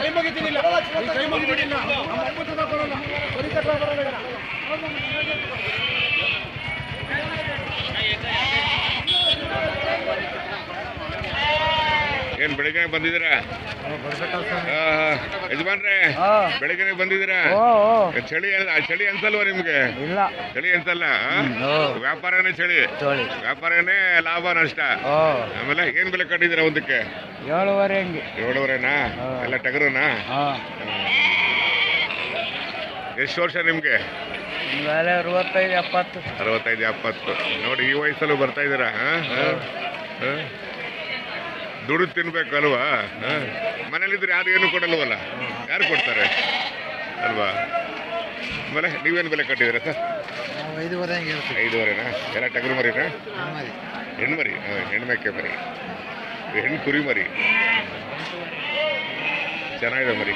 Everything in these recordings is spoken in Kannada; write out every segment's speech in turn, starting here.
ಕೈ ಮುಗಿತೀನಿಲ್ಲ ಕೈ ಮುಗಿತೀನಿಲ್ಲ ನಮ್ಮ ಏನ್ ಬೆಳಿಗ್ಗೆ ಬಂದಿದ್ದೀರಾ? ಯಜಮಾನ್ರೆ ಬೆಳಿಗ್ಗೆ ಬಂದಿದ್ದೀರಾ? ಚಳಿ ಚಳಿ ಅನ್ಸಲ್ವಾ ನಿಮ್ಗೆ? ಚಳಿ ಅನ್ಸಲ್ಲ. ವ್ಯಾಪಾರನೇ ಚಳಿ. ವ್ಯಾಪಾರನೇ ಲಾಭ ನಷ್ಟ. ಆಮೇಲೆ ಏನ್ ಬೆಲೆ ಕಟ್ಟಿದಿರ ಒಂದಕ್ಕೆ? ಏಳುವರೆ ಏಳುವರೆನಾ. ಎಲ್ಲ ಟಗರುನಾ? ಎಷ್ಟು ವರ್ಷ ನಿಮ್ಗೆ? ಅರವತ್ತೈದು ಎಪ್ಪತ್ತು. ಅರವತ್ತೈದು ಎಪ್ಪತ್ತು. ನೋಡಿ ಈ ವಯಸ್ಸಲ್ಲೂ ಬರ್ತಾ ಇದ್ದೀರಾ ಹಾ? ಹಾ? ಹಾ? ದುಡ್ಡು ತಿನ್ಬೇಕಲ್ವಾ? ಹಾ? ಮನೇಲಿದ್ರೆ ಯಾರು ಏನು ಕೊಡಲ್ವಲ್ಲ? ಯಾರು ಕೊಡ್ತಾರೆ? ಅಲ್ವಾ? ಮನೆ ನೀವೇನು ಬೆಲೆ ಕಟ್ಟಿದಿರ ಸರ್? ಐದುವರೆ ಐದುವರೆನಾ? ಎಲ್ಲ ಟಗರು ಮರಿನಾ? ಹೆಣ್ಣು ಮರಿ ಹೆಣ್ಣು ಹೆಣ್ಮೆಕ್ಕೆ ಮರಿ. ಹೆಣ್ಣು ಕುರಿ ಮರಿ. ಚೆನ್ನಾಗಿದೆ ಮರಿ.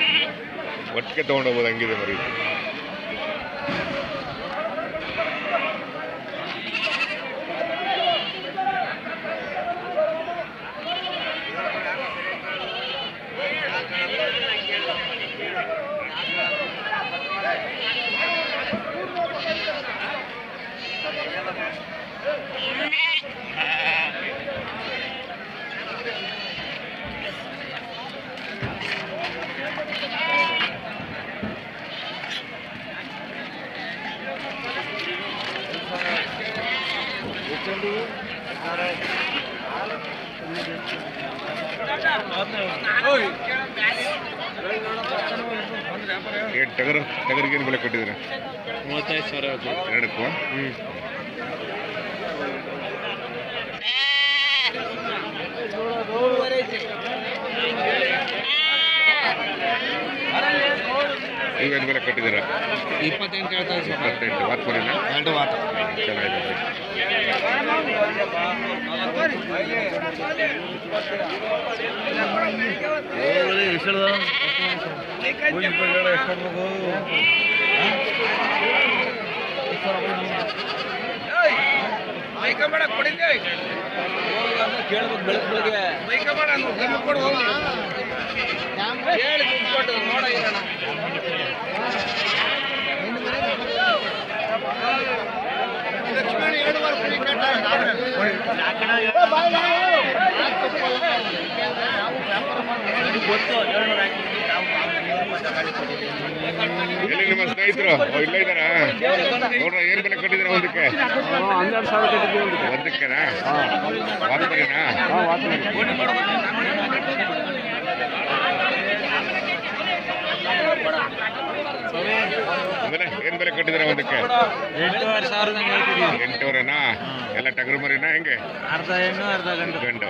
ಒಟ್ಟಿಗೆ ತೊಗೊಂಡೋಗ್ಬೋದು ಹಂಗಿದೆ ಮರಿ. ಟಗರು ಟಗರಿಗೆ ಏನು ಬೆಲೆ ಕೊಟ್ಟಿದ್ದೀರಾ? ಮೂವತ್ತೈದು ಸಾವಿರ ಎರಡಕ್ಕೂ ನೀವೇನು ಬೆಲೆ ಕಟ್ಟಿದ್ದೀರಾ? ಇಪ್ಪತ್ತೆಂಟು ಹೇಳ್ತಾ ಇಪ್ಪತ್ತೆಂಟು. ವಾತ್ ಮರಿನಾ? ಎರಡು ವಾಟ ಚೆನ್ನಾಗಿದೆ. ಕೇಳ್ಬೇಕು ಬೆಳಗ್ಗೆ ಬೆಳಗ್ಗೆ. ಎಲ್ಲಿ ನಿಮ್ಮ ಸ್ನೇಹಿತರು? ಓ, ಇಲ್ಲ ಇದ್ದಾರಾ? ನೋಡ್ರ ಏನು ಬೆಲೆ ಕಟ್ಟಿದ್ದೀರಾ ಒಂದಕ್ಕೆ? ಹನ್ನೆರಡು ಸಾವಿರ ಕಟ್ಟಿದ್ದೀವಿ ಒಂದಕ್ಕೆನಾ? ಆಮೇಲೆ ಏನು ಬೆಲೆ ಕಟ್ಟಿದ್ದೀರಾ ಒಂದಕ್ಕೆ? ಎಂಟೂವರೆ ಎಂಟೂವರೆನಾ? ಎಲ್ಲ ಟಗರು ಮರಿನಾ ಹೆಂಗೆ? ಅರ್ಧ ಹೆಣ್ಣು ಅರ್ಧ ಗಂಡು. ಗಂಡು.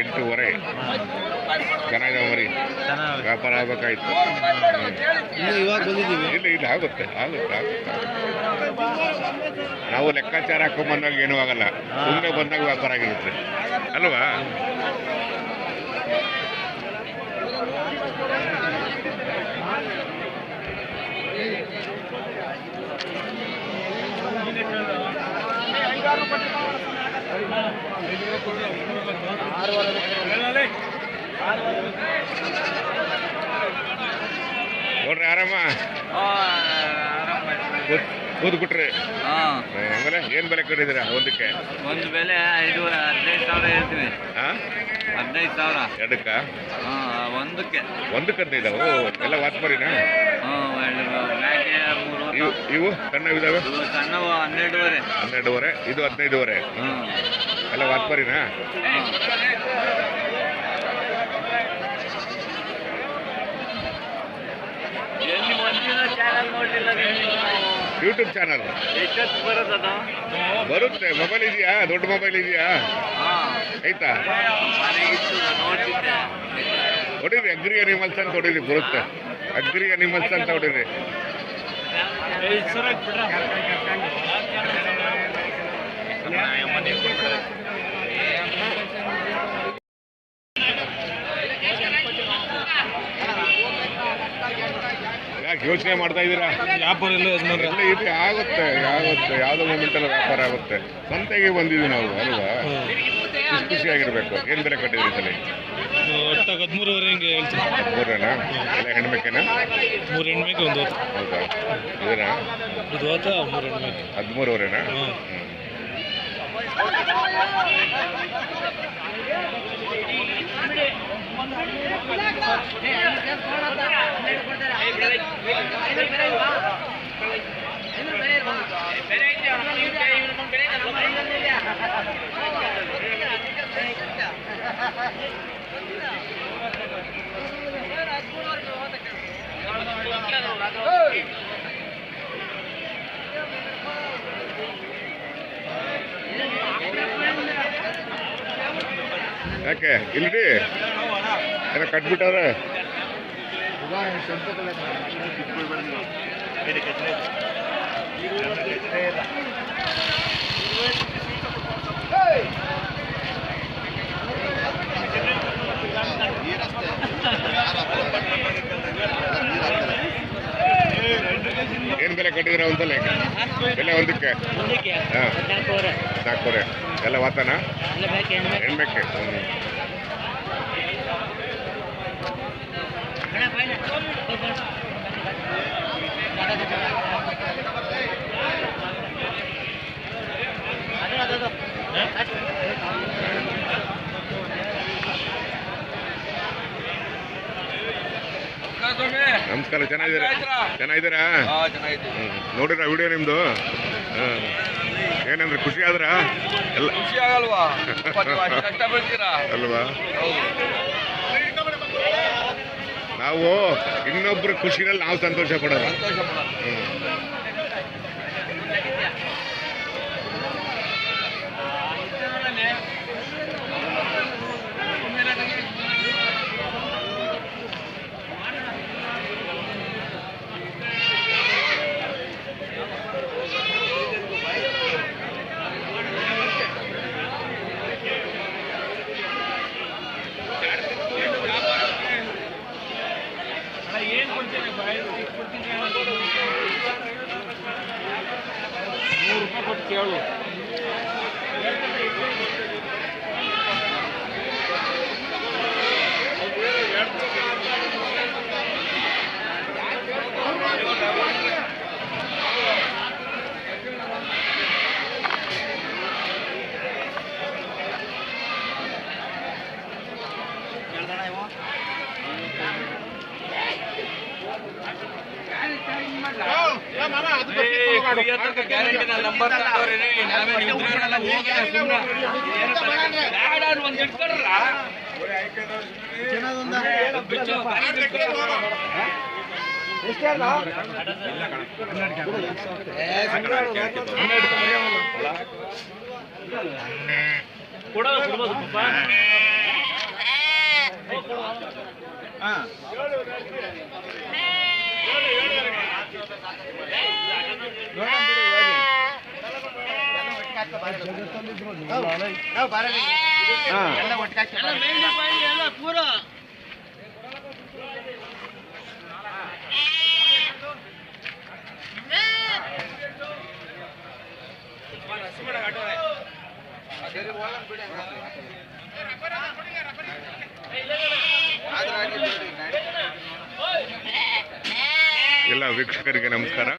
ಎಂಟೂವರೆ. ಚೆನ್ನಾಗಿದೆ ಮರಿ. ವ್ಯಾಪಾರ ಆಗ್ಬೇಕಾಯ್ತು. ಇವಾಗ ಬಂದಿದ್ದೀವಿ. ಇಲ್ಲ ಇಲ್ಲ ಆಗುತ್ತೆ ಆಗುತ್ತೆ ಆಗುತ್ತೆ. ನಾವು ಲೆಕ್ಕಾಚಾರ ಹಾಕೊಂಡ್ ಬಂದಾಗ ಏನೂ ಆಗಲ್ಲ. ಸುಮ್ಮನೆ ಬಂದಾಗ ವ್ಯಾಪಾರ ಆಗಿರುತ್ತೆ. ಅಲ್ವಾ? ನೋಡ್ರಿ ಆರಾಮ ಕೂತ್ ಕೂತ್ಬಿಟ್ರಿ ಹಾಂ ಆಮೇಲೆ ಏನ್ ಬೆಲೆ ಕಟ್ಟಿದ್ದೀರಾ ಒಂದಕ್ಕೆ ಒಂದು ಬೆಲೆ ಐದು ಹದಿನೈದು ಸಾವಿರ ಹೇಳ್ತೀವಿ ಹಾ ಹದಿನೈದು ಸಾವಿರ ಎರಡಕ್ಕ ಹಾಂ ಒಂದಕ್ಕೆ ಒಂದಕ್ಕೆ ಹದಿನೈದು ಓ ಎಲ್ಲ ವಾತ್ ಮರಿನಾ ಹಾಂ ಎರಡು ಮ್ಯಾಕೆ ಮೂರು ಇವು ಇವು ಸಣ್ಣವು ಹನ್ನೆರಡುವರೆ. ಹನ್ನೆರಡುವರೆ ಇದು ಹದಿನೈದುವರೆ. ಎಲ್ಲ ವಾತ್ಪರಿನ? ಯೂಟ್ಯೂಬ್ ಚಾನಲ್ ಬರುತ್ತೆ ಮೊಬೈಲ್ ಇದೆಯಾ? ದೊಡ್ಡ ಮೊಬೈಲ್ ಇದೆಯಾ? ಆಯ್ತಾ? ಹೊಡೀರಿ ಅಗ್ರಿ ಅನಿಮಲ್ಸ್ ಅಂತ ಹೊಡೀರಿ ಬರುತ್ತೆ. ಅಗ್ರಿ ಅನಿಮಲ್ಸ್ ಅಂತ ಹೊಡೀರಿ. ಯಾಕೆ ಯೋಚನೆ ಮಾಡ್ತಾ ಇದ್ದೀರಾ? ವ್ಯಾಪಾರ ಎಲ್ಲ ಎಲ್ಲ ಇದು ಆಗುತ್ತೆ ಆಗುತ್ತೆ. ಯಾವುದೋ ಮೂಮೆಂಟಲ್ಲಿ ವ್ಯಾಪಾರ ಆಗುತ್ತೆ. ಸಂತೆಗೆ ಬಂದಿದ್ದೀವಿ ನಾವು ಅಲ್ವಾ? ಖುಷಿ ಖುಷಿಯಾಗಿರ್ಬೇಕು. ಏನು ಬೆಲೆ ಕಟ್ಟಿದ್ರಿ ಸಲ? ಒಟ್ಟಾಗ ಹದಿಮೂರುವರೆ ಹಿಂಗೆ ಹೇಳ್ತೀನಿ. ಮೂರನ? ಎಲ್ಲ ಹೆಣ್ಬೇಕೇನಾ ಮೂರು ಹೆಣ್ಮೇಕೆ ಒಂದು ಹೊತ್ತು ಹೌದಾ? ಇದನ್ನ ಇದು ಹೊತ್ತ ಮೂರು ಹೆಣ್ಮೇಕೆ ಹದಿಮೂರುವರೆನಾ. ಯಾಕೆ? ಇಲ್ರಿ? ಏನೋ ಕಟ್ಬಿಟ್ಟವ್ರೆ ಏನ್ ಬೆಲೆ ಕಟ್ಟಿದ್ರೆ ಒಂದ್ಸಲ? ಬೆಲೆ ಒಂದಕ್ಕೆ. ಹಾ. ನಾಲ್ಕೂವರೆ. ಎಲ್ಲ ವಾತಾನ? ಹೆಣ್ಬೇಕೆ. ನಮಸ್ಕಾರ ಚೆನ್ನಾಗಿದ್ದೀರಾ? ಚೆನ್ನಾಗಿದ್ದೀರಾ? ನೋಡಿರ ವಿಡಿಯೋ ನಿಮ್ದು? ಹ್ಮ್. ಏನಂದ್ರೆ ಖುಷಿ ಆದ್ರ? ಎಲ್ಲ ಖುಷಿ ಆಗಲ್ವಾ? ಕಷ್ಟ ಬೀಳ್ತೀರಾ ಅಲ್ವಾ? ನಾವು ಇನ್ನೊಬ್ರ ಖುಷಿನಲ್ಲಿ ನಾವು ಸಂತೋಷ ಪಡೋದು ಸಂತೋಷ ಹ್ಮ್. ಗ್ಯಾರಂಟಿ ನಂಬರ್ ತಗೊಂಡ್ರಿ ನಾವೇ ನಿಂತ್ಕೊಳ್ಳಲ್ಲ ಹೋಗಲ್ಲ ಸುಮ್ಮನೆ ಬ್ಯಾಡ ಅಂತ ಒಂದ್ ಇಟ್ಕೊಳ್ರ ಬಿಚ್ಚು ಗಾಡಿ ಬಿಟ್ಕೊಳ್ರ. ಎಲ್ಲ ವೀಕ್ಷಕರಿಗೆ ನಮಸ್ಕಾರ.